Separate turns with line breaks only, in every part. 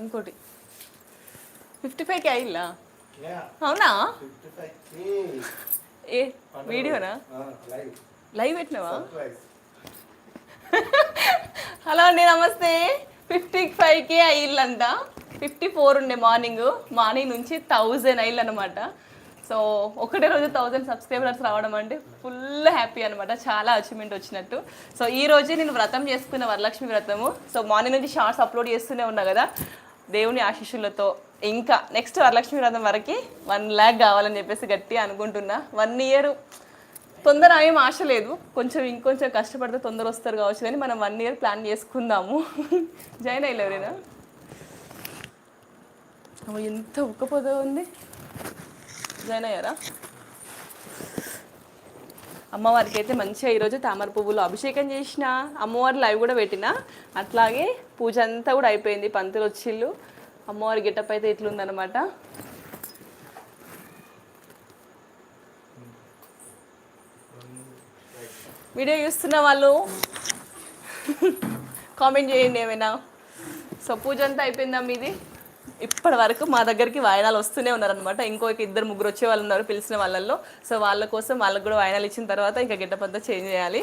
ఇంకోటి. ఫిఫ్టీ ఫైవ్కి
Yeah,
అవునా?
55K.
ఏ వీడియోనా. లైవ్. పెట్టినావా. హలో అండి నమస్తే. ఫిఫ్టీ ఫైవ్కి అయ్యిల్లంట ఫిఫ్టీ ఫోర్ ఉండే మార్నింగ్. మార్నింగ్ నుంచి థౌజండ్ అయ్యిల్ అనమాట సో ఒకటే రోజు థౌజండ్ సబ్స్క్రైబర్స్ రావడం అంటే ఫుల్ హ్యాపీ అనమాట చాలా అచీవ్మెంట్ వచ్చినట్టు. సో ఈ రోజే నేను వ్రతం చేసుకున్న వరలక్ష్మి వ్రతము. సో మార్నింగ్ నుంచి షార్ట్స్ అప్లోడ్ చేస్తూనే ఉన్నా కదా. దేవుని ఆశీస్సులతో ఇంకా నెక్స్ట్ వరలక్ష్మి వ్రతం వరకు వన్ ల్యాక్ కావాలని చెప్పేసి గట్టిగా అనుకుంటున్నా. వన్ ఇయర్ తొందర ఏం ఆశ లేదు. కొంచెం ఇంకొంచెం కష్టపడితే తొందర వస్తారు కావచ్చు కానీ మనం వన్ ఇయర్ ప్లాన్ చేసుకుందాము. జాయిన్ అయ్యలే ఎవరైనా? ఎంత ఉక్కపోతే ఉంది. జాయిన్ అయ్యారా? అమ్మవారికి అయితే మంచిగా ఈరోజు తామర పువ్వులు అభిషేకం చేసిన అమ్మవారి లైవ్ కూడా పెట్టిన. అట్లాగే పూజ అంతా కూడా అయిపోయింది పంతులు వచ్చిళ్ళు. అమ్మవారి గెటప్ అయితే ఇట్లుందనమాట వీడియో చూస్తున్న వాళ్ళు కామెంట్ చేయండి ఏమైనా. సో పూజ అంతా అయిపోయిందా మీది? ఇప్పటి వరకు మా దగ్గరికి వాయనాలు వస్తూనే ఉన్నారనమాట ఇంకొక ఇద్దరు ముగ్గురు వచ్చే వాళ్ళు ఉన్నారు పిలిచిన వాళ్ళల్లో. సో వాళ్ళ కోసం వాళ్ళకు కూడా వాయనాలు ఇచ్చిన తర్వాత ఇంకా గెటప్ అంతా చేంజ్ చేయాలి.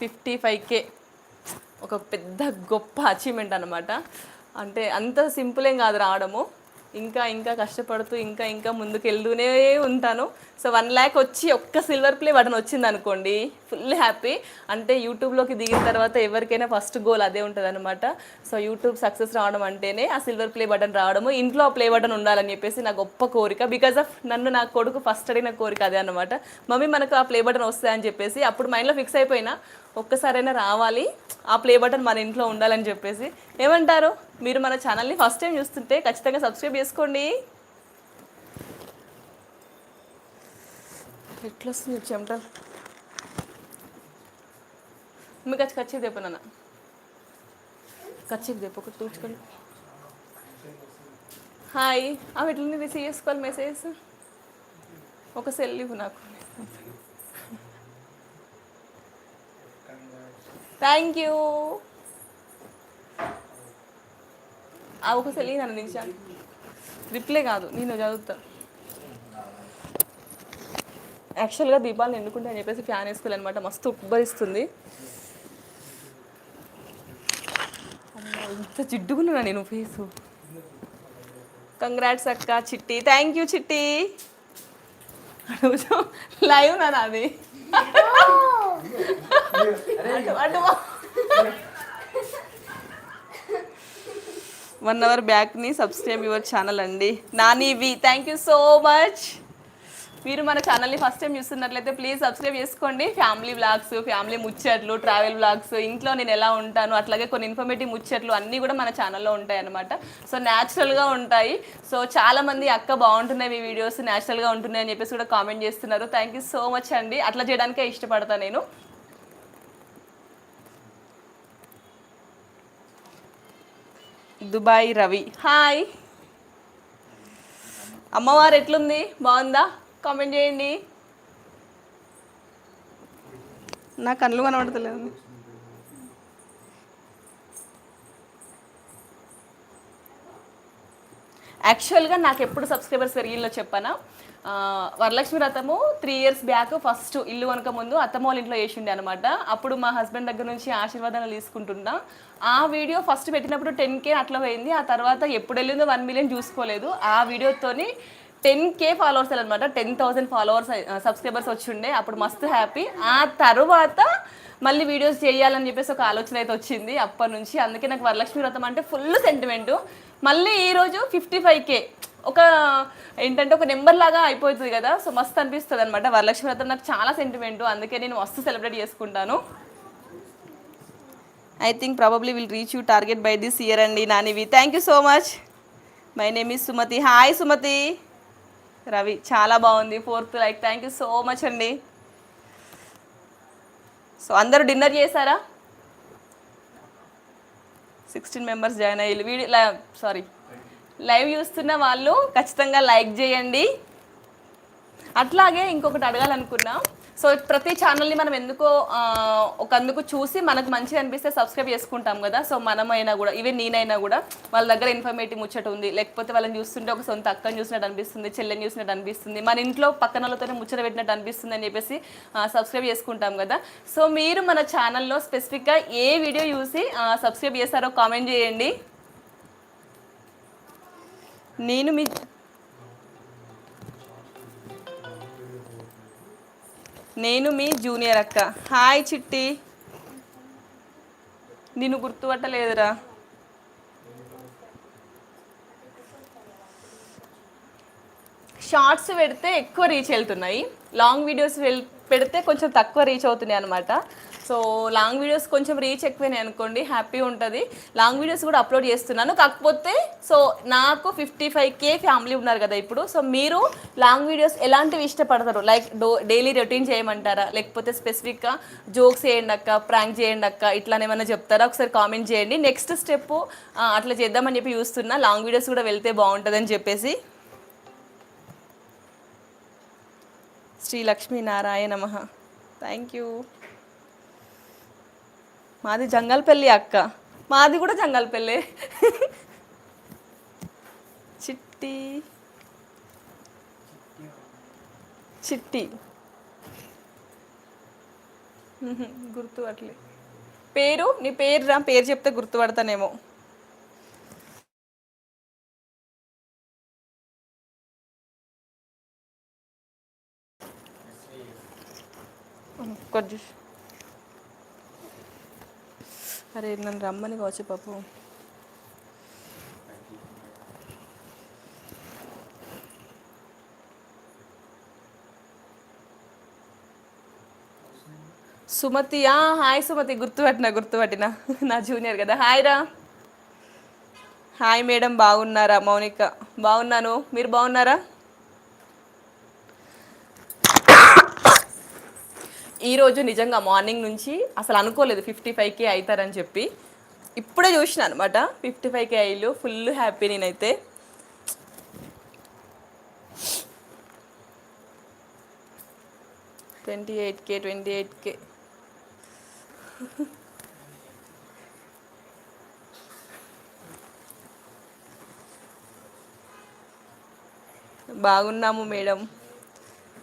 ఫిఫ్టీ ఫైవ్ కే ఒక పెద్ద గొప్ప అచీవ్మెంట్ అనమాట అంటే అంత సింపుల్ ఏం కాదు రావడము. ఇంకా ఇంకా కష్టపడుతూ ఇంకా ఇంకా ముందుకు వెళ్తూనే ఉంటాను. సో వన్ ల్యాక్ వచ్చి ఒక్క సిల్వర్ ప్లే బటన్ వచ్చింది అనుకోండి ఫుల్ హ్యాపీ. అంటే యూట్యూబ్లోకి దిగిన తర్వాత ఎవరికైనా ఫస్ట్ గోల్ అదే ఉంటుంది అనమాట సో యూట్యూబ్ సక్సెస్ రావడం అంటేనే ఆ సిల్వర్ ప్లే బటన్ రావడము ఇంట్లో ఆ ప్లే బటన్ ఉండాలని చెప్పేసి నా గొప్ప కోరిక. బికాజ్ ఆఫ్ నన్ను నా కొడుకు ఫస్ట్ అడిగిన కోరిక అదే అనమాట మమ్మీ మనకు ఆ ప్లే బటన్ వస్తాయని చెప్పేసి అప్పుడు మైండ్లో ఫిక్స్ అయిపోయినా ఒక్కసారైనా రావాలి ఆ ప్లే బటన్ మన ఇంట్లో ఉండాలని చెప్పేసి ఏమంటారు? మీరు మన ఛానల్ని ఫస్ట్ టైం చూస్తుంటే ఖచ్చితంగా సబ్స్క్రైబ్ చేసుకోండి. ఎట్లా వస్తుంది చెమటలు మీకు వచ్చి కచ్చి తెప్పనన్న ఖచ్చితంగా తెప్ప ఒకటి తూచుకోండి. హాయ్. అవి ఎట్లని రిసీవ్ చేసుకోవాలి మెసేజ్? ఒక సెల్ ఇవ్వు నాకు. Thank you. ఆ ఒక సెల్ నన్ను నిమిషాలు రిప్లై కాదు నేను చదువుతా. యాక్చువల్గా దీపాలను ఎన్నుకుంటే అని చెప్పేసి ఫ్యాన్ వేసుకోవాలన్నమాట మస్తు ఉబ్బరిస్తుంది. ఇంత జిడ్డుకున్నా నేను ఫేసు? కంగ్రాట్స్ అక్క చిట్టి. థ్యాంక్ యూ చిట్టి. లైవ్ నా అటు వన్ అవర్ బ్యాక్ని సబ్స్క్రైబ్ యువర్ ఛానల్ అండి. నాని వి థ్యాంక్ యూ సో మచ్ మీరు మన ఛానల్ని ఫస్ట్ టైం చూస్తున్నట్లయితే ప్లీజ్ సబ్స్క్రైబ్ చేసుకోండి. ఫ్యామిలీ వ్లాగ్స్ ఫ్యామిలీ ముచ్చట్లు ట్రావెల్ వ్లాగ్స్ ఇంట్లో నేను ఎలా ఉంటాను అట్లాగే కొన్ని ఇన్ఫర్మేటివ్ ముచ్చట్లు అన్నీ కూడా మన ఛానల్లో ఉంటాయి అనమాట సో న్యాచురల్గా ఉంటాయి. సో చాలామంది అక్క బాగుంటున్నాయి మీ వీడియోస్ న్యాచురల్గా ఉంటున్నాయి అని చెప్పేసి కూడా కామెంట్ చేస్తున్నారు. థ్యాంక్ యూ సో మచ్ అండి. అట్లా చేయడానికే ఇష్టపడతాను నేను. దుబాయ్ రవి. హాయ్. అమ్మవారు ఎట్లుంది? బాగుందా? కామెంట్ చేయండి. నా కళ్ళు కనబడతలేదు యాక్చువల్గా నాకు ఎప్పుడు సబ్స్క్రైబర్స్ పెరిగిల్లో చెప్పానా? వరలక్ష్మి వ్రతము త్రీ ఇయర్స్ బ్యాక్ ఫస్ట్ ఇల్లు కనుక ముందు అత్తమ్మ వాళ్ళ ఇంట్లో వేసిండే అనమాట అప్పుడు మా హస్బెండ్ దగ్గర నుంచి ఆశీర్వాదాలు తీసుకుంటున్నా. ఆ వీడియో ఫస్ట్ పెట్టినప్పుడు టెన్ కే అట్లా పోయింది. ఆ తర్వాత ఎప్పుడు వెళ్ళిందో వన్ మిలియన్ చూసుకోలేదు. ఆ వీడియోతోని టెన్ కే ఫాలోవర్స్ అనమాట టెన్ థౌసండ్ ఫాలోవర్స్ సబ్స్క్రైబర్స్ వచ్చిండే అప్పుడు మస్తు హ్యాపీ. ఆ తర్వాత మళ్ళీ వీడియోస్ చేయాలని చెప్పేసి ఒక ఆలోచన అయితే వచ్చింది అప్పటి నుంచి. అందుకే నాకు వరలక్ష్మి వ్రతం అంటే ఫుల్ సెంటిమెంటు మళ్ళీ ఈరోజు ఫిఫ్టీ ఫైవ్ కే ఒక ఏంటంటే ఒక నెంబర్ లాగా అయిపోతుంది కదా సో మస్తు అనిపిస్తుంది అనమాట వరలక్ష్మి వ్రతం నాకు చాలా సెంటిమెంటు అందుకే నేను మస్తు సెలబ్రేట్ చేసుకుంటాను. I think probably will reach you target by this year అండి నానివి thank you so much my name is Sumathi hi Sumathi Ravi చాలా బాగుంది. Fourth like thank you so much అండి. సో అందరూ డిన్నర్ చేశారా? సిక్స్టీన్ మెంబర్స్ జాయిన్ అయ్యి video sorry. Live చూస్తున్న వాళ్ళు ఖచ్చితంగా లైక్ చేయండి. అట్లాగే ఇంకొకటి అడగాలనుకున్నాం సో ప్రతి ఛానల్ని మనం ఎందుకో ఒక అందుకు చూసి మనకు మంచిగా అనిపిస్తే సబ్స్క్రైబ్ చేసుకుంటాం కదా. సో మనమైనా కూడా ఈవెన్ నేనైనా కూడా వాళ్ళ దగ్గర ఇన్ఫర్మేటివ్ ముచ్చట ఉంది. లేకపోతే వాళ్ళని చూస్తుంటే ఒక సొంత అక్కని చూసినట్టు అనిపిస్తుంది చెల్లెని చూసినట్టు అనిపిస్తుంది. మన ఇంట్లో పక్కనలతోనే ముచ్చట పెట్టినట్టు అనిపిస్తుంది అని చెప్పేసి సబ్స్క్రైబ్ చేసుకుంటాం కదా. సో మీరు మన ఛానల్లో స్పెసిఫిక్గా ఏ వీడియో చూసి సబ్స్క్రైబ్ చేస్తారో కామెంట్ చేయండి. నేను మీ నేను మీ జూనియర్ అక్క. హాయ్ చిట్టి. నిన్ను గుర్తుపట్టలేదురా. షార్ట్స్ పెడితే ఎక్కువ రీచ్ వెళ్తున్నాయి. లాంగ్ వీడియోస్ పెడితే కొంచెం తక్కువ రీచ్ అవుతున్నాయి అనమాట సో లాంగ్ వీడియోస్ కొంచెం రీచ్ ఎక్కువైనాయి అనుకోండి హ్యాపీ ఉంటుంది. లాంగ్ వీడియోస్ కూడా అప్లోడ్ చేస్తున్నాను. కాకపోతే సో నాకు ఫిఫ్టీ ఫైవ్ కే ఫ్యామిలీ ఉన్నారు కదా ఇప్పుడు. సో మీరు లాంగ్ వీడియోస్ ఎలాంటివి ఇష్టపడతారు? లైక్ డో డైలీ రొటీన్ చేయమంటారా? లేకపోతే స్పెసిఫిక్గా జోక్స్ చేయండి అక్క ప్రాంక్ చేయండి అక్క ఇట్లా ఏమైనా చెప్తారా? ఒకసారి కామెంట్ చేయండి. నెక్స్ట్ స్టెప్ అట్లా చేద్దామని చెప్పి చూస్తున్నా. లాంగ్ వీడియోస్ కూడా వెళ్తే బాగుంటుందని చెప్పేసి. శ్రీ లక్ష్మీనారాయణ నమ థ్యాంక్ యూ మాది జంగల్పల్లి అక్క. మాది కూడా జంగల్పల్లి. చిట్టి. చిట్టి. గుర్తు గుర్తుపట్టలే. పేరు? నీ పేరు రా పేరు చెప్తే గుర్తుపడతానేమో. కొంచెం అరే నన్ను రమ్మని కావచ్చు పాపు. సుమతి ఆ, హాయ్ సుమతి గుర్తుపట్టిన గుర్తుపట్టిన. నా జూనియర్ కదా. హాయ్ రా. హాయ్ మేడం బాగున్నారా? మౌనిక బాగున్నాను. మీరు బాగున్నారా? ఈరోజు నిజంగా మార్నింగ్ నుంచి అసలు అనుకోలేదు ఫిఫ్టీ ఫైవ్కి అవుతారని చెప్పి. ఇప్పుడే చూసిన అనమాట ఫిఫ్టీ ఫైవ్కి అయ్యిలు ఫుల్ హ్యాపీ నేనైతే. Twenty eight K twenty eight K. బాగున్నాము మేడం.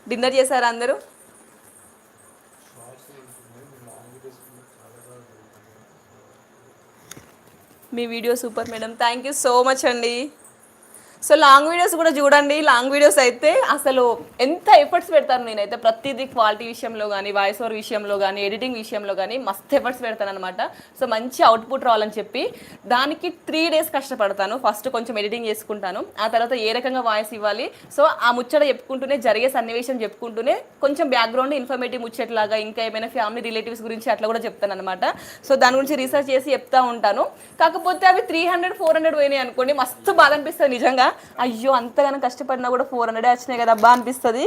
డిన్నర్ చేశారా అందరూ? మీ video super madam. Thank you so much అండి. సో లాంగ్ వీడియోస్ కూడా చూడండి. లాంగ్ వీడియోస్ అయితే అసలు ఎంత ఎఫర్ట్స్ పెడతాను నేనైతే. ప్రతిదీ క్వాలిటీ విషయంలో కానీ వాయిస్ ఓవర్ విషయంలో కానీ ఎడిటింగ్ విషయంలో కానీ మస్తు ఎఫర్ట్స్ పెడతాను అనమాట సో మంచి అవుట్పుట్ రావాలని చెప్పి దానికి త్రీ డేస్ కష్టపడతాను. ఫస్ట్ కొంచెం ఎడిటింగ్ చేసుకుంటాను. ఆ తర్వాత ఏ రకంగా వాయిస్ ఇవ్వాలి. సో ఆ ముచ్చట చెప్పుకుంటూనే జరిగే సన్నివేశం చెప్పుకుంటూనే కొంచెం బ్యాక్గ్రౌండ్ ఇన్ఫర్మేటివ్ ముచ్చట్లాగా ఇంకా ఏమైనా ఫ్యామిలీ రిలేటివ్స్ గురించి అట్లా కూడా చెప్తాను అనమాట సో దాని గురించి రీసెర్చ్ చేసి చెప్తా ఉంటాను. కాకపోతే అవి త్రీ హండ్రెడ్ ఫోర్ హండ్రెడ్ పోయినాయి అనుకోండి మస్తు బాధ అనిపిస్తుంది నిజంగా. అయ్యో అంతగానో కష్టపడినా కూడా ఫోర్ హండ్రెడ్ వచ్చినాయి కదా అబ్బా అనిపిస్తుంది.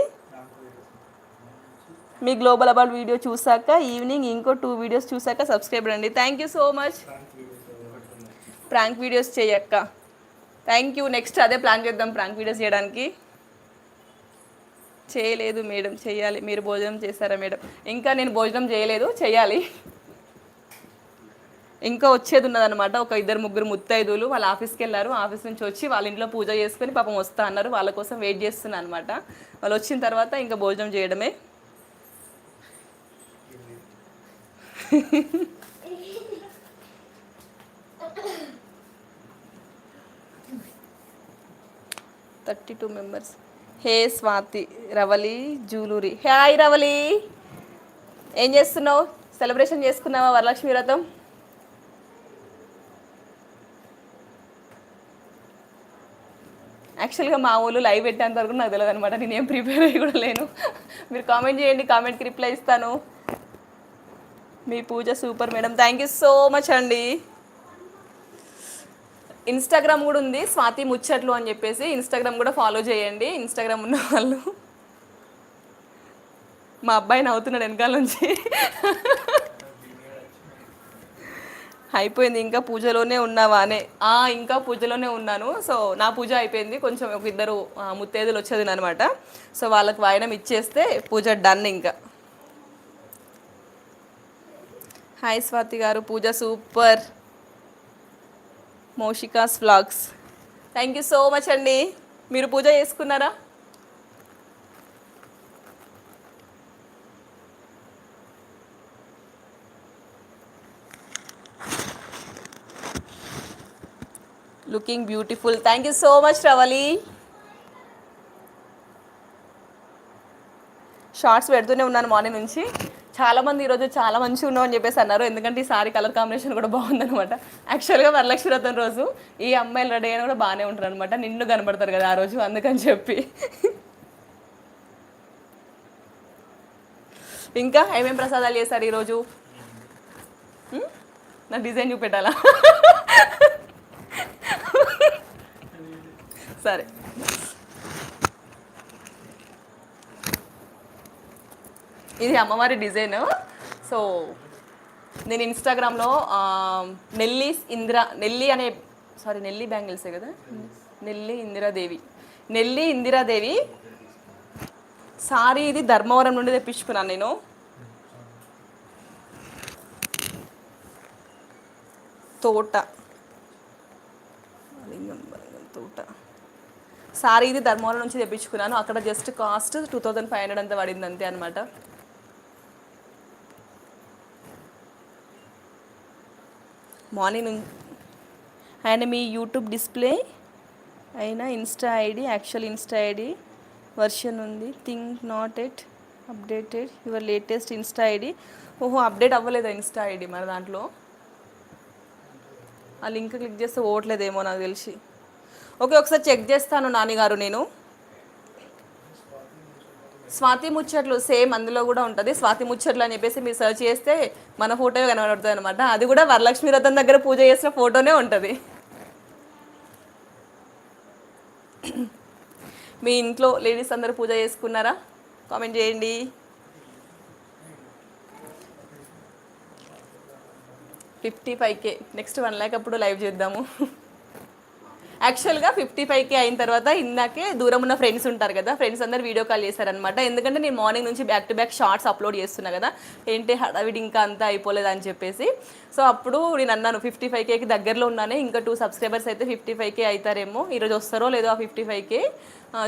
మీ గ్లోబల్ అబౌట్ వీడియో చూసాక ఈవినింగ్ ఇంకో టూ వీడియోస్ చూసాక సబ్స్క్రైబ్ అండి thank you so much prank videos చేయక్క. Thank you next అదే ప్లాన్ చేద్దాం ప్రాంక్ వీడియోస్ చేయడానికి. చేయలేదు మేడం చేయాలి. మీరు భోజనం చేశారా మేడం? ఇంకా నేను భోజనం చేయలేదు చేయాలి. ఇంకా వచ్చేది ఉన్నదన్నమాట. ఒక ఇద్దరు ముగ్గురు ముత్తైదులు వాళ్ళ ఆఫీస్కి వెళ్ళారు. ఆఫీస్ నుంచి వచ్చి వాళ్ళ ఇంట్లో పూజ చేసుకొని పాపం వస్తా అన్నారు. వాళ్ళ కోసం వెయిట్ చేస్తున్నా అనమాట వాళ్ళు వచ్చిన తర్వాత ఇంకా భోజనం చేయడమే. Thirty two members. Hey Swathi Ravali Juluri. Hi Ravali! ఏం చేస్తున్నావు? సెలబ్రేషన్ చేసుకున్నావా వరలక్ష్మి వ్రతం? యాక్చువల్గా మా ఊళ్ళు లైవ్ పెట్టేంత వరకు నాకు తెలియదు అనమాట నేను ఏం ప్రిపేర్ అయ్యి కూడా లేను. మీరు కామెంట్ చేయండి కామెంట్కి రిప్లై ఇస్తాను. మీ puja super madam thank you so much అండి. ఇన్స్టాగ్రామ్ కూడా ఉంది స్వాతి ముచ్చట్లు అని చెప్పేసి. ఇన్స్టాగ్రామ్ కూడా ఫాలో చేయండి. ఇన్స్టాగ్రామ్ ఉన్న వాళ్ళు మా అబ్బాయి నవ్వుతున్నాడు వెనకాల నుంచి. అయిపోయింది. ఇంకా పూజలోనే ఉన్నావా అనే ఆ ఇంకా పూజలోనే ఉన్నాను. సో నా పూజ అయిపోయింది. కొంచెం ఒక ఇద్దరు ముత్తేదులు వచ్చేది అనమాట సో వాళ్ళకి వాయనం ఇచ్చేస్తే పూజ డన్ ఇంకా. హాయ్ స్వాతి గారు. పూజ సూపర్. మోషికాస్ flags thank you so much అండి. మీరు పూజ చేసుకున్నారా? Looking beautiful thank you so much Ravali shorts పెడుతూనే ఉన్నాను మార్నింగ్ నుంచి. చాలామంది ఈరోజు చాలా మంచిగా ఉన్నావు అని చెప్పేసి అన్నారు. ఎందుకంటే ఈ సారీ కలర్ కాంబినేషన్ కూడా బాగుందనమాట యాక్చువల్గా వరలక్ష్మి వ్రతం రోజు ఈ అమ్మాయిలు రెడీ అయినా కూడా బాగానే ఉంటారు అనమాట నిన్ను కనబడతారు కదా ఆ రోజు అందుకని చెప్పి. ఇంకా ఏమేం ప్రసాదాలు చేశారు ఈరోజు? నా డిజైన్ చూపెట్టాలా? సరే. ఇది అమ్మవారి డిజైన్. సో నేను ఇన్స్టాగ్రామ్లో నెల్లి ఇందిరా నెల్లి అనే సారీ నెల్లి బ్యాంగిల్సే కదా? నెల్లి ఇందిరాదేవి. నెల్లి ఇందిరాదేవి సారీ ఇది ధర్మవరం నుండి తెప్పించుకున్నాను నేను. తోట. తోట. సారీ ఇది ధర్మవరం నుంచి తెప్పించుకున్నాను. అక్కడ just cost two thousand five hundred అంత పడింది అంతే అనమాట మార్నింగ్ అండ్ మీ యూట్యూబ్ డిస్ప్లే అయినా Insta ID actual Insta ID version ఉంది. Think not at updated your latest Insta ID ఓహో అప్డేట్ అవ్వలేదా ఇన్స్టా ఐడి మన దాంట్లో? ఆ లింక్ క్లిక్ చేస్తే ఓట్లేదేమో నాకు తెలిసి. ఓకే ఒకసారి చెక్ చేస్తాను నాన్నగారు నేను. స్వాతి ముచ్చట్లు సేమ్ అందులో కూడా ఉంటుంది. స్వాతి ముచ్చట్లు అని చెప్పేసి మీరు సెర్చ్ చేస్తే మన ఫోటో కనబడుతుంది అనమాట అది కూడా వరలక్ష్మి రథం దగ్గర పూజ చేసిన ఫోటోనే ఉంటుంది. మీ ఇంట్లో లేడీస్ అందరు పూజ చేసుకున్నారా? కామెంట్ చేయండి. Fifty five K next one lakh అప్పుడు లైవ్ చేద్దాము. యాక్చువల్గా ఫిఫ్టీ ఫైవ్కి అయిన తర్వాత ఇందాకే దూరం ఉన్న ఫ్రెండ్స్ ఉంటారు కదా ఫ్రెండ్స్ అందరు వీడియో కాల్ చేశారనమాట ఎందుకంటే నేను మార్నింగ్ నుంచి back to back shorts upload చేస్తున్నా కదా ఏంటి హడావిడి ఇంకా అంతా అయిపోలేదు అని చెప్పేసి. సో అప్పుడు నేను అన్నాను ఫిఫ్టీ ఫైవ్ కేకి దగ్గరలో ఉన్నానే ఇంకా టూ సబ్స్క్రైబర్స్ అయితే ఫిఫ్టీ ఫైవ్ కే అవుతారేమో ఈరోజు వస్తారో లేదో ఆ ఫిఫ్టీ ఫైవ్ కే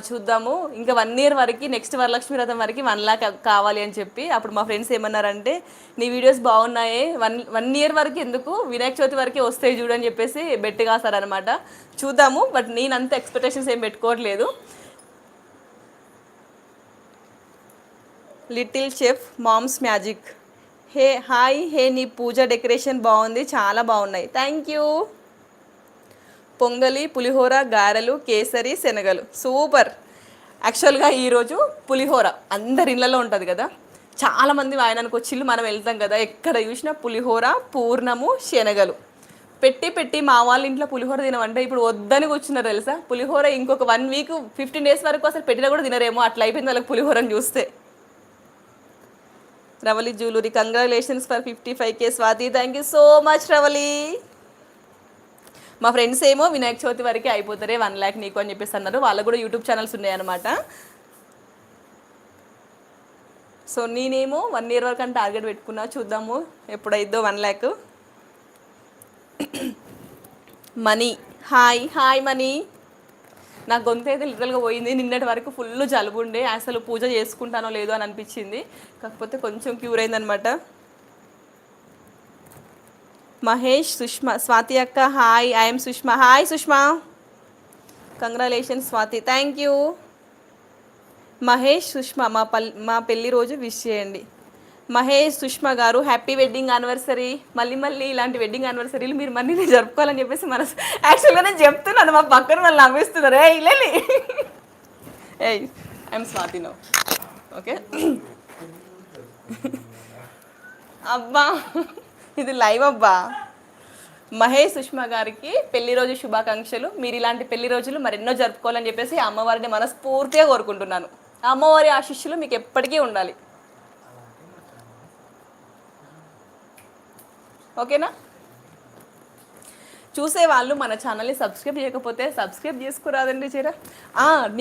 చూద్దాము. ఇంకా వన్ ఇయర్ వరకు నెక్స్ట్ వరలక్ష్మి వ్రతం వరకు వన్ లాక్ కావాలి అని చెప్పి అప్పుడు మా ఫ్రెండ్స్ ఏమన్నారంటే నీ వీడియోస్ బాగున్నాయే. వన్ వన్ ఇయర్ వరకు ఎందుకు? వినాయక చవితి వరకే వస్తాయి చూడని చెప్పేసి బెట్ కాసారనమాట చూద్దాము బట్ నేను అంత ఎక్స్పెక్టేషన్స్ ఏం పెట్టుకోవట్లేదు. Little chef moms magic hey hi hey నీ పూజ డెకరేషన్ బాగుంది చాలా బాగున్నాయి. థ్యాంక్ యూ పొంగలి పులిహోర గారెలు కేసరి శనగలు. సూపర్ యాక్చువల్గా ఈరోజు పులిహోర అందరి ఇళ్ళలో ఉంటుంది కదా. చాలామంది వాయనానికి వచ్చిళ్ళు మనం వెళ్తాం కదా ఎక్కడ చూసినా పులిహోర పూర్ణము శనగలు. పెట్టి పెట్టి మా వాళ్ళ ఇంట్లో పులిహోర తినమంటే ఇప్పుడు వద్దని కూర్చున్నారు తెలుసా? పులిహోర ఇంకొక వన్ వీక్ ఫిఫ్టీన్ డేస్ వరకు అసలు పెట్టినా కూడా తినరేమో అట్లా అయిపోయింది వాళ్ళకి పులిహోరని చూస్తే. Ravali jewellery congratulations for fifty five K Swathi. Thank you so much Ravali. మా ఫ్రెండ్స్ ఏమో వినాయక చవితి వరకే అయిపోతారే వన్ ల్యాక్ నీకు అని చెప్పేసి అన్నారు. వాళ్ళకు కూడా యూట్యూబ్ ఛానల్స్ ఉన్నాయన్నమాట. సో నేనేమో వన్ ఇయర్ వరకు అని టార్గెట్ పెట్టుకున్నా. చూద్దాము ఎప్పుడైద్దో one lakh Mani. Hi hi Mani. నా గొంతు అయితే లిటరల్గా పోయింది. నిన్నటి వరకు ఫుల్ జలుబు ఉండే. అసలు పూజ చేసుకుంటానో లేదో అని అనిపించింది. కాకపోతే కొంచెం క్యూర్ అయిందనమాట మహేష్ సుష్మా స్వాతి అక్క hi. I'm Sushma. Hi Sushma. Congratulations Swathi. Thank you. Mahesh Sushma మా పల్ మా పెళ్ళి రోజు విష్ చేయండి. మహేష్ సుష్మా గారు హ్యాపీ వెడ్డింగ్ యానివర్సరీ. మళ్ళీ మళ్ళీ ఇలాంటి వెడ్డింగ్ యానివర్సరీలు మీరు మళ్ళీ నేను జరుపుకోవాలని చెప్పేసి మన యాక్చువల్గా నేను చెప్తున్నాను మా పక్కన వాళ్ళు నవ్విస్తున్నారు. ఏ ఇల్లని hey I'm Swathi now okay అబ్బా ఇది లైవ్ అబ్బా. మహేష్ సుష్మా గారికి పెళ్ళి రోజు శుభాకాంక్షలు. మీరు ఇలాంటి పెళ్ళి రోజులు మరెన్నో జరుపుకోవాలని చెప్పేసి అమ్మవారిని మనస్ఫూర్తిగా కోరుకుంటున్నాను. ఆ అమ్మవారి ఆశీస్సులు మీకు ఎప్పటికీ ఉండాలి. ఓకేనా? చూసే వాళ్ళు మన ఛానల్ని సబ్స్క్రైబ్ చేయకపోతే సబ్స్క్రైబ్ చేసుకురాదండి చీర.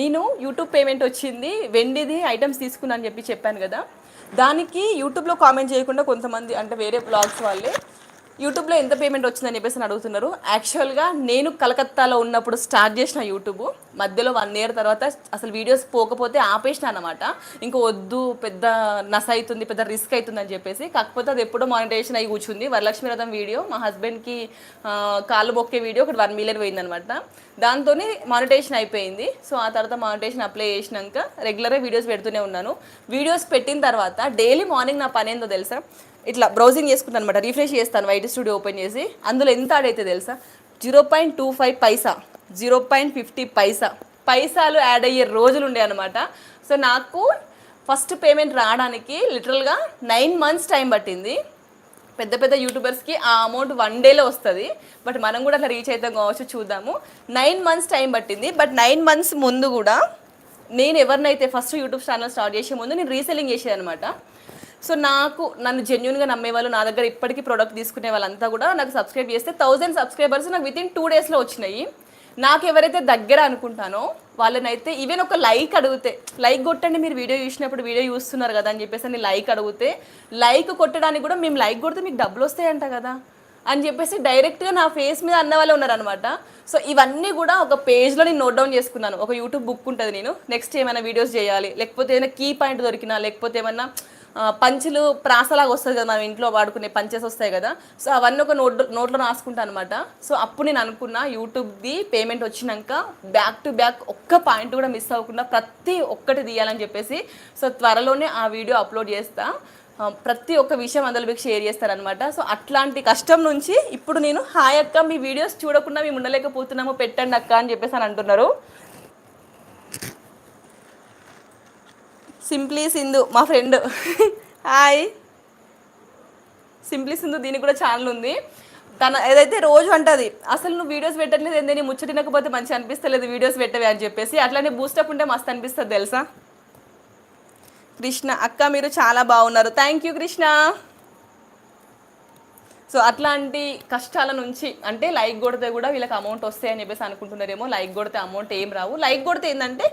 నేను యూట్యూబ్ పేమెంట్ వచ్చింది వెండిది ఐటమ్స్ తీసుకున్నాను అని చెప్పి చెప్పాను కదా. దానికి యూట్యూబ్లో కామెంట్ చేయకుండా కొంతమంది అంటే వేరే బ్లాగ్స్ వాళ్ళే యూట్యూబ్లో ఎంత పేమెంట్ వచ్చిందని చెప్పేసి అడుగుతున్నారు. యాక్చువల్గా నేను కలకత్తాలో ఉన్నప్పుడు స్టార్ట్ చేసిన యూట్యూబ్. మధ్యలో వన్ ఇయర్ తర్వాత అసలు వీడియోస్ పోకపోతే ఆపేసిన అనమాట ఇంకా వద్దు పెద్ద నస అవుతుంది పెద్ద రిస్క్ అవుతుంది అని చెప్పేసి. కాకపోతే అది ఎప్పుడో మానిటైజేషన్ అయి కూర్చుంది. వరలక్ష్మి రథం వీడియో మా హస్బెండ్కి కాళ్ళు మొక్కే వీడియో ఒకటి వన్ మిలియన్ పోయిందనమాట దాంతో మానిటైజేషన్ అయిపోయింది. సో ఆ తర్వాత మానిటైజేషన్ అప్లై చేసినాక రెగ్యులర్గా వీడియోస్ పెడుతూనే ఉన్నాను. వీడియోస్ పెట్టిన తర్వాత డైలీ మార్నింగ్ నా పని ఏందో తెలుసా? ఇట్లా బ్రౌజింగ్ చేసుకుంటాను అనమాట రిఫ్రెష్ చేస్తాను వైట్ స్టూడియో ఓపెన్ చేసి. అందులో ఎంత ఆడైతే తెలుసా? Zero point two five paisa zero point fifty paisa పైసాలు ad అయ్యే రోజులు ఉండే అనమాట సో నాకు ఫస్ట్ పేమెంట్ రావడానికి లిటరల్గా నైన్ మంత్స్ టైం పట్టింది. పెద్ద పెద్ద యూట్యూబర్స్కి ఆ అమౌంట్ వన్ డేలో వస్తుంది. బట్ మనం కూడా అట్లా రీచ్ అవుతాం కావచ్చు చూద్దాము. నైన్ మంత్స్ టైం పట్టింది. బట్ నైన్ మంత్స్ ముందు కూడా నేను ఎవరినైతే ఫస్ట్ యూట్యూబ్ ఛానల్ స్టార్ట్ చేసే ముందు నేను రీసెల్లింగ్ చేసేది అనమాట సో నాకు నన్ను జెన్యున్గా నమ్మేవాళ్ళు నా దగ్గర ఇప్పటికీ ప్రోడక్ట్ తీసుకునే వాళ్ళంతా కూడా నాకు సబ్స్క్రైబ్ చేస్తే థౌజండ్ సబ్స్క్రైబర్స్ నాకు విత్ ఇన్ టూ డేస్లో వచ్చినాయి. నాకు ఎవరైతే దగ్గర అనుకుంటానో వాళ్ళనైతే ఈవెన్ ఒక లైక్ అడిగితే లైక్ కొట్టండి మీరు వీడియో చూసినప్పుడు వీడియో చూస్తున్నారు కదా అని చెప్పేసి అని లైక్ అడిగితే లైక్ కొట్టడానికి కూడా మేము లైక్ కొడితే మీకు డబ్బులు వస్తాయంట కదా అని చెప్పేసి డైరెక్ట్గా నా ఫేస్ మీద అన్న వాళ్ళే ఉన్నారనమాట సో ఇవన్నీ కూడా ఒక పేజ్లో నేను నోట్ డౌన్ చేసుకున్నాను. ఒక యూట్యూబ్ బుక్ ఉంటుంది నేను. నెక్స్ట్ ఏమైనా వీడియోస్ చేయాలి లేకపోతే ఏదైనా కీ పాయింట్ దొరికినా లేకపోతే ఏమైనా పంచులు ప్రాసలాగా వస్తుంది కదా మనం ఇంట్లో వాడుకునే పంచెస్ వస్తాయి కదా. సో అవన్నీ ఒక నోట్ నోట్లో రాసుకుంటాను అనమాట సో అప్పుడు నేను అనుకున్నా యూట్యూబ్ది పేమెంట్ వచ్చినాక బ్యాక్ టు బ్యాక్ ఒక్క పాయింట్ కూడా మిస్ అవ్వకుండా ప్రతి ఒక్కటి తీయాలని చెప్పేసి సో త్వరలోనే ఆ వీడియో అప్లోడ్ చేస్తా. ప్రతి ఒక్క విషయం అందులో మీకు షేర్ చేస్తారనమాట సో అట్లాంటి కష్టం నుంచి ఇప్పుడు నేను హాయ్ అక్క మీ వీడియోస్ చూడకుండా మేము ఉండలేకపోతున్నాము పెట్టండి అక్క అని చెప్పేసి అని అంటున్నారు. సింప్లీ సింధు మా ఫ్రెండ్ హాయ్ సింప్లీ సింధు దీనికి కూడా ఛానల్ ఉంది. తన ఏదైతే రోజు అంటది అసలు నువ్వు వీడియోస్ పెట్టట్లేదు ఏంది? నీ ముచ్చటినకపోతే మంచి అనిపిస్తలేదు వీడియోస్ పెట్టవే అని చెప్పేసి అట్లానే బూస్టప్ ఉంటే మస్తు అనిపిస్తుంది తెలుసా? కృష్ణ అక్క మీరు చాలా బాగున్నారు. Thank you Krishna. సో అట్లాంటి కష్టాల నుంచి అంటే లైక్ కొడితే కూడా వీళ్ళకి అమౌంట్ వస్తాయి అని చెప్పేసి అనుకుంటున్నారేమో లైక్ కొడితే అమౌంట్ ఏం రావు. లైక్ కొడితే ఏంటంటే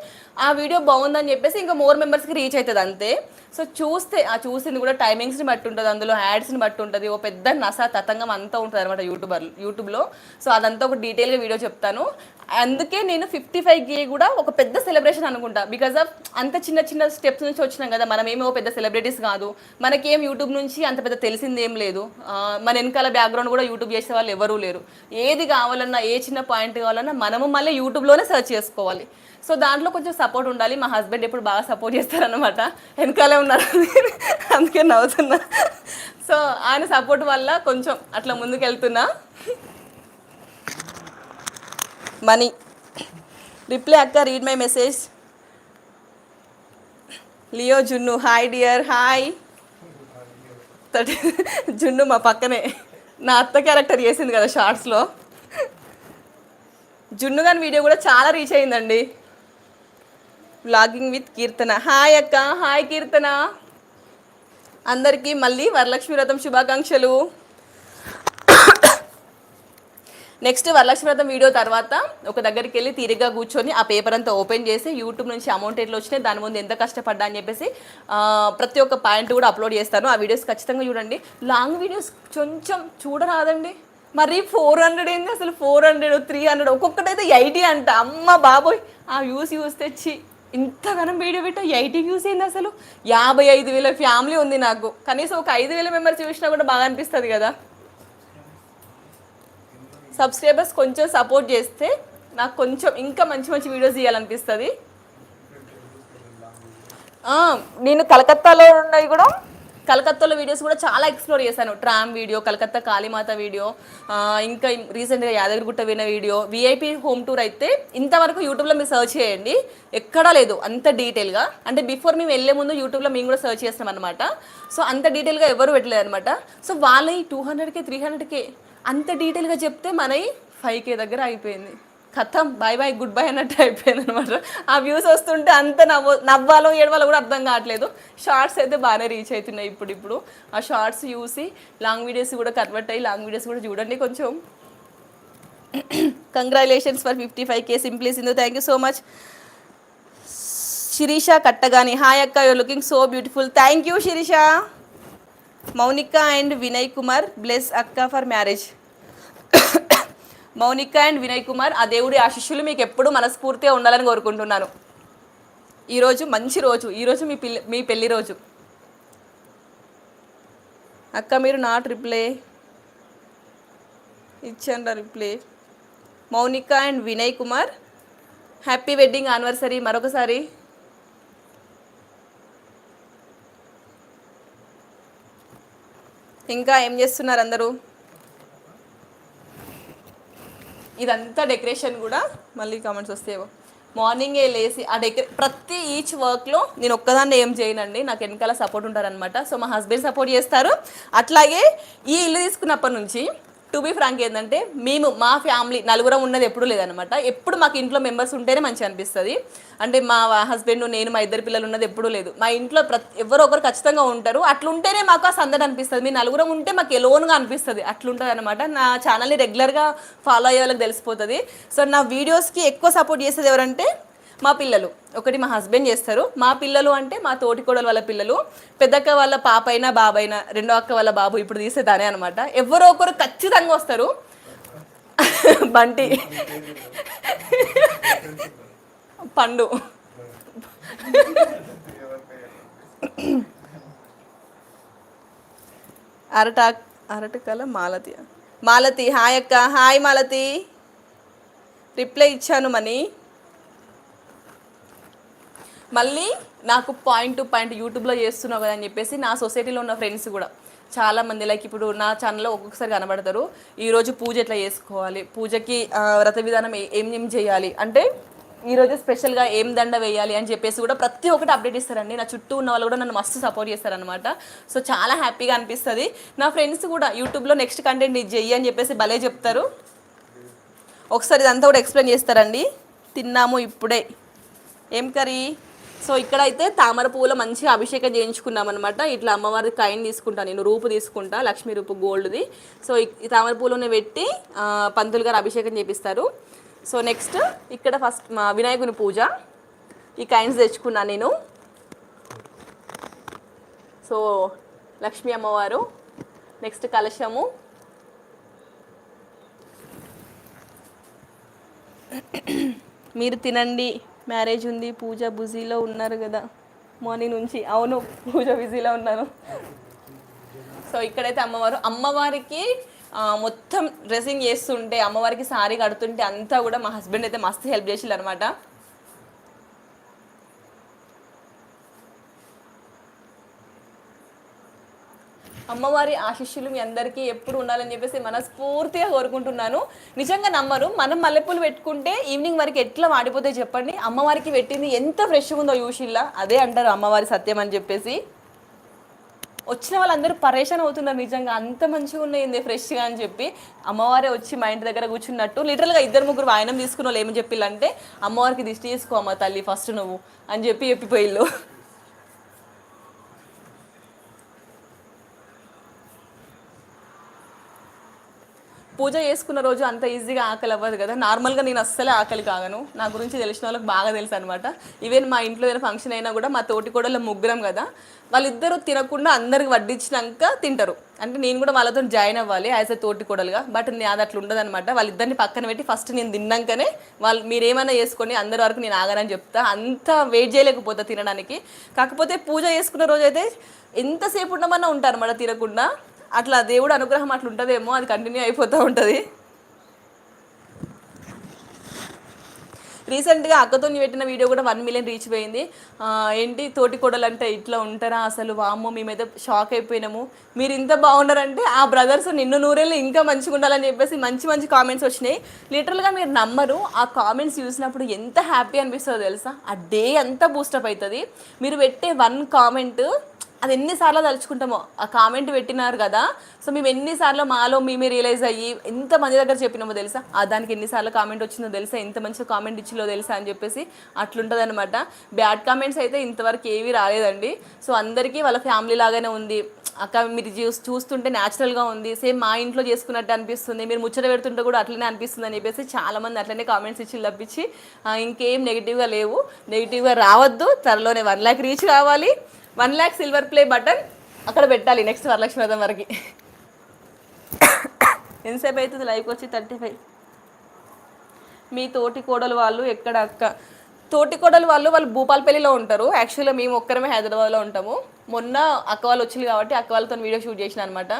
ఆ వీడియో బాగుందని చెప్పేసి ఇంకా మోర్ మెంబర్స్కి రీచ్ అవుతుంది అంతే. సో చూస్తే ఆ చూసింది కూడా టైమింగ్స్ని బట్టి ఉంటుంది. అందులో యాడ్స్ని బట్టి ఉంటుంది. ఓ పెద్ద నస తతంగం అంతా ఉంటుంది అనమాట యూట్యూబర్ యూట్యూబ్లో సో అదంతా ఒక డీటెయిల్గా వీడియో చెప్తాను. అందుకే నేను ఫిఫ్టీ ఫైవ్కి కూడా ఒక పెద్ద సెలబ్రేషన్ అనుకుంటా. బికాజ్ ఆఫ్ అంత చిన్న చిన్న స్టెప్స్ నుంచి వచ్చినాం కదా మనం ఏమో పెద్ద సెలబ్రిటీస్ కాదు. మనకేం యూట్యూబ్ నుంచి అంత పెద్ద తెలిసింది ఏం లేదు. మన వెనకాల బ్యాక్గ్రౌండ్ కూడా యూట్యూబ్ చేసే వాళ్ళు ఎవరూ లేరు. ఏది కావాలన్నా ఏ చిన్న పాయింట్ కావాలన్నా మనము మళ్ళీ యూట్యూబ్లోనే సెర్చ్ చేసుకోవాలి. సో దాంట్లో కొంచెం సపోర్ట్ ఉండాలి. మా హస్బెండ్ ఎప్పుడు బాగా సపోర్ట్ చేస్తారనమాట వెనకాల ఉన్నారు అందుకే నవ్వుతున్నా. సో ఆయన సపోర్ట్ వల్ల కొంచెం అట్లా ముందుకు వెళ్తున్నా మనీ. రిప్లై అక్క read my message Leo Junnu hi dear hi తటి జున్ను మా పక్కనే. నా అత్త క్యారెక్టర్ చేసింది కదా షార్ట్స్లో జున్ను కానీ వీడియో కూడా చాలా రీచ్ అయిందండి. వ్లాగింగ్ విత్ కీర్తన హాయ్ అక్క. హాయ్ కీర్తన అందరికీ మళ్ళీ వరలక్ష్మి వ్రతం శుభాకాంక్షలు. నెక్స్ట్ వరలక్ష్మి వ్రతం వీడియో తర్వాత ఒక దగ్గరికి వెళ్ళి తీరిగ్గా కూర్చొని ఆ పేపర్ అంతా ఓపెన్ చేసి యూట్యూబ్ నుంచి అమౌంట్ ఎట్లా వచ్చినాయి దాని ముందు ఎంత కష్టపడ్డా అని చెప్పేసి ప్రతి ఒక్క పాయింట్ కూడా అప్లోడ్ చేస్తాను. ఆ వీడియోస్ ఖచ్చితంగా చూడండి. లాంగ్ వీడియోస్ కొంచెం చూడరాదండి. మరి ఫోర్ హండ్రెడ్ ఏంది? అసలు ఫోర్ హండ్రెడ్ త్రీ హండ్రెడ్ ఒక్కొక్కటైతే ఎయిటీ అంట. అమ్మ బాబోయ్. ఆ వ్యూస్ యూస్ తెచ్చి ఇంతగానం వీడియో పెట్టా ఎయిటీ వ్యూస్ ఏంది అసలు? యాభై ఐదు వేల ఫ్యామిలీ ఉంది నాకు. కనీసం ఒక ఐదు వేల మెంబర్స్ చూసినా కూడా బాగా అనిపిస్తుంది కదా. సబ్స్క్రైబర్స్ కొంచెం సపోర్ట్ చేస్తే నాకు కొంచెం ఇంకా మంచి మంచి వీడియోస్ తీయాలనిపిస్తుంది. నేను కలకత్తాలో ఉన్నవి కూడా కలకత్తాలో వీడియోస్ కూడా చాలా ఎక్స్ప్లోర్ చేశాను. Tram video Calcutta Kalimata video ఇంకా రీసెంట్గా యాదగిరిగుట్ట విన్న వీడియో విఐపి హోమ్ టూర్ అయితే ఇంతవరకు యూట్యూబ్లో మీరు సర్చ్ చేయండి. ఎక్కడా లేదు అంత డీటెయిల్గా అంటే బిఫోర్ మేము వెళ్ళే ముందు యూట్యూబ్లో మేము కూడా సర్చ్ చేస్తాం అనమాట సో అంత డీటెయిల్గా ఎవరు పెట్టలేదు అనమాట సో వాళ్ళవి టూ హండ్రెడ్కే త్రీ హండ్రెడ్కే అంత డీటెయిల్గా చెప్తే మనవి ఫైవ్ కే దగ్గర అయిపోయింది. కథం బాయ్ బాయ్ గుడ్ బై అన్నట్టు అయిపోయింది అనమాట ఆ వ్యూస్ వస్తుంటే అంత నవ్వు నవ్వాలో ఏడవాలో కూడా అర్థం కావట్లేదు. షార్ట్స్ అయితే బాగానే రీచ్ అవుతున్నాయి ఇప్పుడు ఇప్పుడు ఆ షార్ట్స్ చూసి లాంగ్ వీడియోస్ కూడా కన్వర్ట్ అయ్యి లాంగ్ వీడియోస్ కూడా చూడండి కొంచెం. Congratulations for fifty five K simply Sindhu thank you so much Sirisha Kattagani hi అక్క you looking so beautiful thank you Sirisha Mounika and Vinay Kumar bless అక్క for marriage Mounika and Vinay Kumar ఆ దేవుడి ఆశిష్యులు మీకు ఎప్పుడు మనస్ఫూర్తిగా ఉండాలని కోరుకుంటున్నాను. ఈరోజు మంచి రోజు. ఈరోజు మీ పిల్లి మీ పెళ్ళి రోజు. అక్క మీరు not reply ఇచ్చండి reply? Mounika and Vinay Kumar happy wedding anniversary. మరొకసారి. ఇంకా ఏం చేస్తున్నారు అందరూ? ఇదంతా డెకరేషన్ కూడా మళ్ళీ కామెంట్స్ వస్తాయేమో. మార్నింగే లేసి ఆ డెకరే ప్రతి ఈచ్ వర్క్లో నేను ఒక్కదాన్ని ఏం చేయనండి. నాకు వెనకాల సపోర్ట్ ఉంటారనమాట సో మా హస్బెండ్ సపోర్ట్ చేస్తారు. అట్లాగే ఈ ఇల్లు తీసుకున్నప్పటి నుంచి టు బీ ఫ్రాంక్ ఏంటంటే మేము మా ఫ్యామిలీ నలుగురం ఉన్నది ఎప్పుడు లేదనమాట ఎప్పుడు మాకు ఇంట్లో మెంబర్స్ ఉంటేనే మంచిగా అనిపిస్తుంది. అంటే మా హస్బెండ్ నేను మా ఇద్దరు పిల్లలు ఉన్నది ఎప్పుడూ లేదు. మా ఇంట్లో ప్రతి ఎవరో ఒకరు ఖచ్చితంగా ఉంటారు. అట్లుంటేనే మాకు ఆ సందడి అనిపిస్తుంది. మీ నలుగురం ఉంటే మాకు ఎలోన్గా అనిపిస్తుంది. అట్లుంటుంది అనమాట నా ఛానల్ని రెగ్యులర్గా ఫాలో అయ్యే వాళ్ళకి తెలిసిపోతుంది. సో నా వీడియోస్కి ఎక్కువ సపోర్ట్ చేసేది ఎవరంటే మా పిల్లలు. ఒకటి మా హస్బెండ్ చేస్తారు. మా పిల్లలు అంటే మా తోటికోడలు వాళ్ళ పిల్లలు. పెద్దక్క వాళ్ళ పాప అయినా బాబైనా రెండో అక్క వాళ్ళ బాబు ఇప్పుడు తీసే దానే అనమాట ఎవరో ఒకరు ఖచ్చితంగా వస్తారు. బంటి. పండు. అరటా అరటకల మాలతి. మాలతి హాయ్ అక్క. హాయ్ మాలతి. రిప్లై ఇచ్చాను మనీ. మళ్ళీ నాకు పాయింట్ టు పాయింట్ యూట్యూబ్లో చేస్తున్నావు కదా అని చెప్పేసి నా సొసైటీలో ఉన్న ఫ్రెండ్స్ కూడా చాలా మంది లైక్ ఇప్పుడు నా ఛానల్లో ఒక్కొక్కసారి కనబడతారు ఈరోజు పూజ ఎట్లా చేసుకోవాలి పూజకి వ్రత విధానం ఏ- ఏం ఏం చేయాలి అంటే ఈరోజు స్పెషల్గా ఏం దండ వేయాలి అని చెప్పేసి కూడా ప్రతి ఒక్కటి అప్డేట్ ఇస్తారండి. నా చుట్టూ ఉన్న వాళ్ళు కూడా నన్ను మస్తు సపోర్ట్ చేస్తారనమాట సో చాలా హ్యాపీగా అనిపిస్తుంది. నా ఫ్రెండ్స్ కూడా యూట్యూబ్లో నెక్స్ట్ కంటెంట్ ఇది చెయ్యి అని చెప్పేసి భలే చెప్తారు. ఒకసారి ఇదంతా కూడా ఎక్స్ప్లెయిన్ చేస్తారండి. తిన్నాము ఇప్పుడే. ఏం కర్రీ? సో ఇక్కడ అయితే తామర పువ్వులో మంచిగా అభిషేకం చేయించుకున్నాం అనమాట ఇట్లా అమ్మవారి కాయిన్ తీసుకుంటా నేను రూపు తీసుకుంటా లక్ష్మీ రూపు గోల్డ్ది. సో ఈ- తామర పువ్వులోనే పెట్టి పంతులు గారు అభిషేకం చేపిస్తారు. సో నెక్స్ట్ ఇక్కడ ఫస్ట్ మా వినాయకుని పూజ. ఈ కాయిన్స్ తెచ్చుకున్నాను నేను. సో లక్ష్మీ అమ్మవారు నెక్స్ట్ కలశము. మీరు తినండి. మ్యారేజ్ ఉంది పూజ బిజీలో ఉన్నారు కదా. మార్నింగ్ నుంచి. అవును పూజ బిజీలో ఉన్నాను సో ఇక్కడైతే అమ్మవారు అమ్మవారికి మొత్తం డ్రెస్సింగ్ చేస్తుంటే అమ్మవారికి సారీ కడుతుంటే అంతా కూడా మా హస్బెండ్ అయితే మస్తు హెల్ప్ చేసిల్లు అనమాట అమ్మవారి ఆశిష్యులు మీ అందరికీ ఎప్పుడు ఉండాలని చెప్పేసి మనస్ఫూర్తిగా కోరుకుంటున్నాను. నిజంగా నమ్మరు. మనం మల్లెపూలు పెట్టుకుంటే ఈవినింగ్ వరకు ఎట్లా వాడిపోతే చెప్పండి. అమ్మవారికి పెట్టింది ఎంత ఫ్రెష్గా ఉందో యూషిల్లా అదే అంటారు అమ్మవారి సత్యం అని చెప్పేసి. వచ్చిన వాళ్ళందరూ పరేషాన్ అవుతున్నారు నిజంగా. అంత మంచిగా ఉన్నాయింది ఫ్రెష్గా అని చెప్పి. అమ్మవారే వచ్చి మా ఇంటి దగ్గర కూర్చున్నట్టు. లిటరల్గా ఇద్దరు ముగ్గురు వాయనం తీసుకున్న వాళ్ళు ఏమని చెప్పిల్లంటే అమ్మవారికి దిష్టి చేసుకో అమ్మ తల్లి ఫస్ట్ నువ్వు అని చెప్పి చెప్పిపోయిల్లు. పూజ చేసుకున్న రోజు అంత ఈజీగా ఆకలి అవ్వదు కదా. నార్మల్గా నేను అస్సలే ఆకలి కాగను. నా గురించి తెలిసిన వాళ్ళకి బాగా తెలుసు అనమాట ఈవెన్ మా ఇంట్లో ఏదైనా ఫంక్షన్ అయినా కూడా మా తోటి కూడా ముగ్గురం కదా వాళ్ళిద్దరూ తినకుండా అందరికి వడ్డించినాక తింటారు. అంటే నేను కూడా వాళ్ళతో జాయిన్ అవ్వాలి యాజ్ ఎ తోటి కోడలుగా బట్ నేను అది అట్లా ఉండదు అనమాట వాళ్ళిద్దరిని పక్కన పెట్టి ఫస్ట్ నేను తిన్నాకనే వాళ్ళు మీరేమైనా చేసుకొని అందరి వరకు నేను ఆగానని చెప్తా. అంత వెయిట్ చేయలేకపోతా తినడానికి. కాకపోతే పూజ చేసుకున్న రోజు అయితే ఎంతసేపు ఉండమన్నా ఉంటారు అన్నమాట తినకుండా. అట్లా దేవుడు అనుగ్రహం అట్లా ఉంటుందేమో అది కంటిన్యూ అయిపోతూ ఉంటుంది. రీసెంట్గా అక్కతో పెట్టిన వీడియో కూడా వన్ మిలియన్ రీచ్ పోయింది. ఏంటి తోటి కోడలు అంటే ఇట్లా ఉంటారా అసలు? వామ్మో మేమైతే షాక్ అయిపోయినాము. మీరు ఇంత బాగున్నారంటే ఆ బ్రదర్స్ నిన్ను నూరేళ్ళు ఇంకా మంచిగా ఉండాలని చెప్పేసి మంచి మంచి కామెంట్స్ వచ్చినాయి. లిటరల్గా మీరు నమ్మరు ఆ కామెంట్స్ చూసినప్పుడు ఎంత హ్యాపీ అనిపిస్తుందో తెలుసా? ఆ డే అంతా బూస్టప్ అవుతుంది. మీరు పెట్టే వన్ కామెంట్ అది ఎన్నిసార్లు తలుచుకుంటామో? ఆ కామెంట్ పెట్టినారు కదా. సో మేము ఎన్నిసార్లు మాలో మేమే రియలైజ్ అయ్యి ఎంత మంది దగ్గర చెప్పినామో తెలుసా? ఆ దానికి ఎన్నిసార్లు కామెంట్ వచ్చిందో తెలుసా? ఎంత మంచిగా కామెంట్ ఇచ్చిందో తెలుసా? అని చెప్పేసి అట్లుంటుంది అనమాట బ్యాడ్ కామెంట్స్ అయితే ఇంతవరకు ఏవి రాలేదండి. సో అందరికీ వాళ్ళ ఫ్యామిలీ లాగానే ఉంది. అక్క మీరు చూస్ చూస్తుంటే న్యాచురల్గా ఉంది. సేమ్ మా ఇంట్లో చేసుకున్నట్టు అనిపిస్తుంది. మీరు ముచ్చట పెడుతుంటే కూడా అట్లనే అనిపిస్తుంది అని చెప్పేసి చాలామంది అట్లనే కామెంట్స్ ఇచ్చి తప్పించి ఇంకేం నెగిటివ్గా లేవు. నెగిటివ్గా రావద్దు. త్వరలోనే వన్ ల్యాక్ రీచ్ కావాలి one lakh silver play button అక్కడ పెట్టాలి నెక్స్ట్ వరలక్ష్మి వ్రతం వరకు. ఎంతసేపు అవుతుంది లైవ్కి వచ్చి థర్టీ ఫైవ్? మీ తోటి కోడలు వాళ్ళు ఎక్కడ అక్క? తోటి కోడలు వాళ్ళు వాళ్ళు భూపాలపల్లిలో ఉంటారు. యాక్చువల్గా మేము ఒక్కరమే హైదరాబాద్లో ఉంటాము. మొన్న అక్క వాళ్ళు వచ్చింది కాబట్టి అక్క వాళ్ళతో వీడియో షూట్ చేసిన అనమాట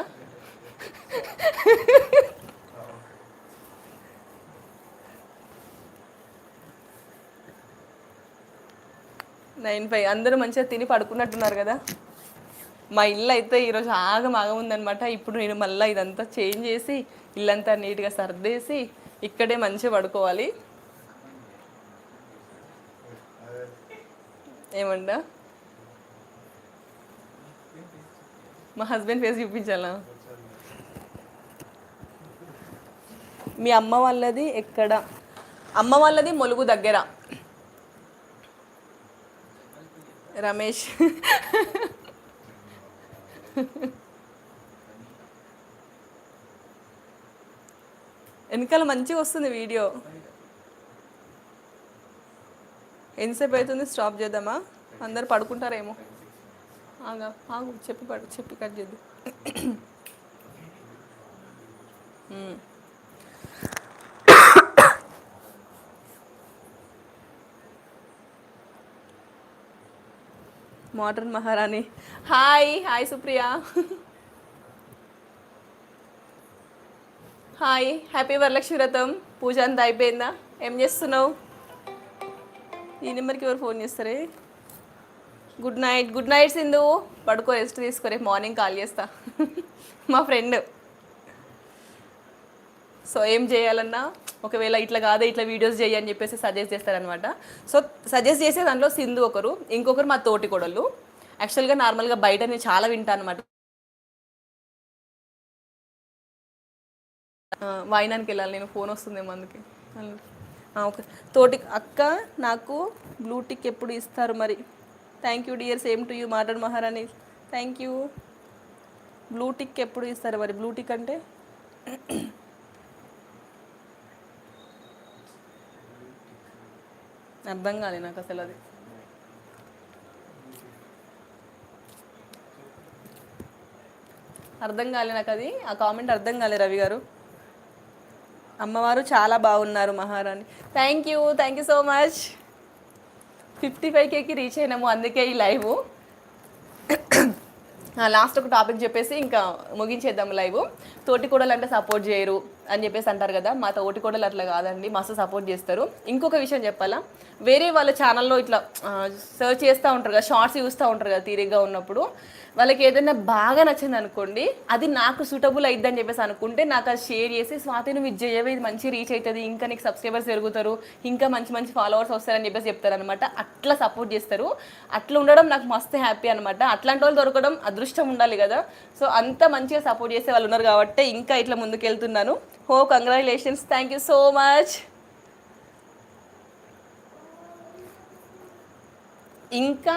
నైన్ ఫైవ్ అందరూ మంచిగా తిని పడుకున్నట్టున్నారు కదా. మా ఇల్లు అయితే ఈరోజు ఆగం ఆగం ఉందనమాట ఇప్పుడు నేను మళ్ళీ ఇదంతా చేంజ్ చేసి ఇల్లంతా నీట్గా సర్దేసి ఇక్కడే మంచిగా పడుకోవాలి. ఏమండా మా హస్బెండ్ ఫేస్ చూపించాలా? మీ అమ్మ వాళ్ళది ఎక్కడ? అమ్మ వాళ్ళది మొలుగు దగ్గర. రమేష్. వెనకాల మంచిగా వస్తుంది వీడియో. ఎంతసేపు అవుతుంది? స్టాప్ చేద్దామా? అందరు పడుకుంటారేమో. ఆగా ఆగు చెప్పి పడు చెప్పి కట్ చేద్దాం. Modern Maharani. Hi hi Supriya. Hi happy Varalakshmi Vratam puja అంతా అయిపోయిందా? ఏం చేస్తున్నావు? ఈ నెంబర్కి ఎవరు ఫోన్ చేస్తారే? Good night good night Sindhu. పడుకో రెస్ట్ తీసుకో రేపు మార్నింగ్ కాల్ చేస్తా. మా ఫ్రెండ్. సో ఏం చేయాలన్నా ఒకవేళ ఇట్లా కాదే ఇట్లా వీడియోస్ చేయి అని చెప్పేసి సజెస్ట్ చేస్తారనమాట సో సజెస్ట్ చేసే దాంట్లో సింధు ఒకరు ఇంకొకరు మా తోటి కొడలు. యాక్చువల్గా నార్మల్గా బయట నేను చాలా వింటాను అనమాట వాయినానికి వెళ్ళాలి నేను ఫోన్ వస్తుందేమో అందుకే. ఓకే. తోటి అక్క నాకు బ్లూటిక్ ఎప్పుడు ఇస్తారు మరి? Thank you dear same to you మాట్లాడు మహారాణి థ్యాంక్ యూ బ్లూటిక్ ఎప్పుడు ఇస్తారు మరి? బ్లూటిక్ అంటే? అర్థం కాలే నాకు అసలు అది. అర్థం కాలే నాకు అది. ఆ కామెంట్ అర్థం కాలే రవి గారు. అమ్మవారు చాలా బాగున్నారు Maharani. Thank you thank you so much fifty five కేకి reach అయినాము అందుకే ఈ లైవ్ లాస్ట్ ఒక టాపిక్ చెప్పేసి ఇంకా ముగించేద్దాం లైవ్ తోటి కూడా అంటే సపోర్ట్ చేయరు. అని చెప్పేసి అంటారు కదా మా తోటి కోడలు అట్లా కాదండి మస్తు సపోర్ట్ చేస్తారు. ఇంకొక విషయం చెప్పాలా వేరే వాళ్ళ ఛానల్లో ఇట్లా సర్చ్ చేస్తూ ఉంటారు కదా షార్ట్స్ చూస్తూ ఉంటారు కదా తీరిగ్గా ఉన్నప్పుడు వాళ్ళకి ఏదైనా బాగా నచ్చింది అనుకోండి అది నాకు సూటబుల్ అయిద్దని చెప్పేసి అనుకుంటే నాకు అది షేర్ చేసి స్వాతి నువ్వు ఇది చేయవే ఇది మంచి రీచ్ అవుతుంది ఇంకా నీకు సబ్స్క్రైబర్స్ పెరుగుతారు ఇంకా మంచి మంచి ఫాలోవర్స్ వస్తారని చెప్పేసి చెప్తారు అనమాట అట్లా సపోర్ట్ చేస్తారు. అట్లా ఉండడం నాకు మస్తు హ్యాపీ అనమాట అట్లాంటి వాళ్ళు దొరకడం అదృష్టం ఉండాలి కదా. సో అంత మంచిగా సపోర్ట్ చేసే వాళ్ళు ఉన్నారు కాబట్టి ఇంకా ఇట్లా ముందుకు ఓ హో congratulations thank you so much ఇంకా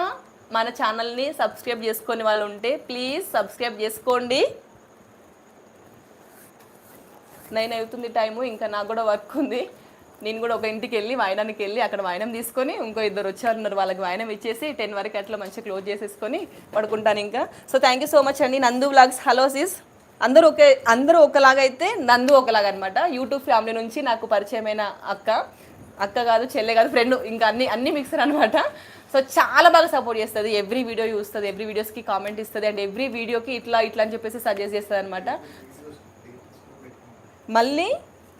మన ఛానల్ని సబ్స్క్రైబ్ చేసుకొని వాళ్ళు ఉంటే ప్లీజ్ సబ్స్క్రైబ్ చేసుకోండి. నైన్ అవుతుంది టైము ఇంకా నాకు కూడా వర్క్ ఉంది. నేను కూడా ఒక ఇంటికి వెళ్ళి వాయనానికి వెళ్ళి అక్కడ వాయనం తీసుకొని ఇంకో ఇద్దరు వచ్చారున్నారు వాళ్ళకి వాయనం ఇచ్చేసి టెన్ వరకు అట్లా మంచిగా క్లోజ్ చేసేసుకొని పడుకుంటాను ఇంకా. So thank you so much అండి. నందు బ్లాగ్స్ హలో సిస్ అందరూ ఒకే అందరూ ఒకలాగా అయితే నందు ఒకలాగా అనమాట యూట్యూబ్ ఫ్యామిలీ నుంచి నాకు పరిచయమైన అక్క. అక్క కాదు చెల్లె కాదు ఫ్రెండ్ ఇంకా అన్ని అన్ని మిక్సర్ అనమాట. సో చాలా బాగా సపోర్ట్ చేస్తుంది. ఎవ్రీ వీడియో చూస్తుంది ఎవ్రీ వీడియోస్కి కామెంట్ ఇస్తుంది అండ్ ఎవ్రీ వీడియోకి ఇట్లా ఇట్లా అని చెప్పేసి సజెస్ట్ చేస్తుంది అనమాట మళ్ళీ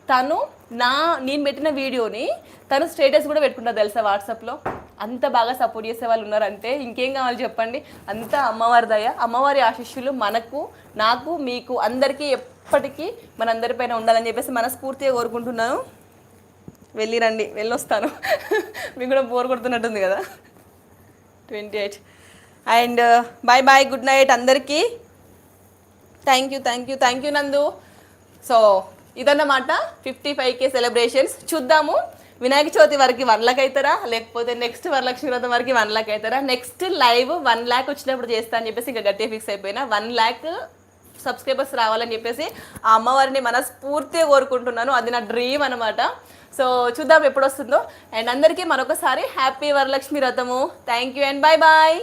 తను నా నేను పెట్టిన వీడియోని తను స్టేటస్ కూడా పెట్టుకుంటా తెలుసా వాట్సాప్లో అంత బాగా సపోర్ట్ చేసే వాళ్ళు ఉన్నారంటే ఇంకేం కావాలి చెప్పండి? అంత అమ్మవారి దయ అమ్మవారి ఆశిష్యులు మనకు నాకు మీకు అందరికీ ఎప్పటికీ మనందరిపైన ఉండాలని చెప్పేసి మనస్ఫూర్తిగా కోరుకుంటున్నాను. వెళ్ళి రండి వెళ్ళొస్తాను. మీకు కూడా బోర్ కొడుతున్నట్టుంది కదా. Twenty eight. And bye bye good night అందరికీ. Thank you thank you thank you Nandu. So ఇదన్నమాట ఫిఫ్టీ ఫైవ్ కే సెలబ్రేషన్స్. చూద్దాము. వినాయక చవితి వరకు వన్ లాక్ అవుతారా? లేకపోతే నెక్స్ట్ వరలక్ష్మి వ్రతం వరకు వన్ లాక్ అవుతారా? నెక్స్ట్ లైవ్ వన్ ల్యాక్ వచ్చినప్పుడు చేస్తా అని చెప్పేసి ఇంకా గట్టిగా ఫిక్స్ అయిపోయినా. వన్ ల్యాక్ సబ్స్క్రైబర్స్ రావాలని చెప్పేసి ఆ అమ్మవారిని మనస్ఫూర్తిగా కోరుకుంటున్నాను. అది నా డ్రీమ్ అనమాట సో చూద్దాం ఎప్పుడు వస్తుందో అండ్ అందరికీ మరొకసారి happy Varalakshmi Vratam thank you and bye bye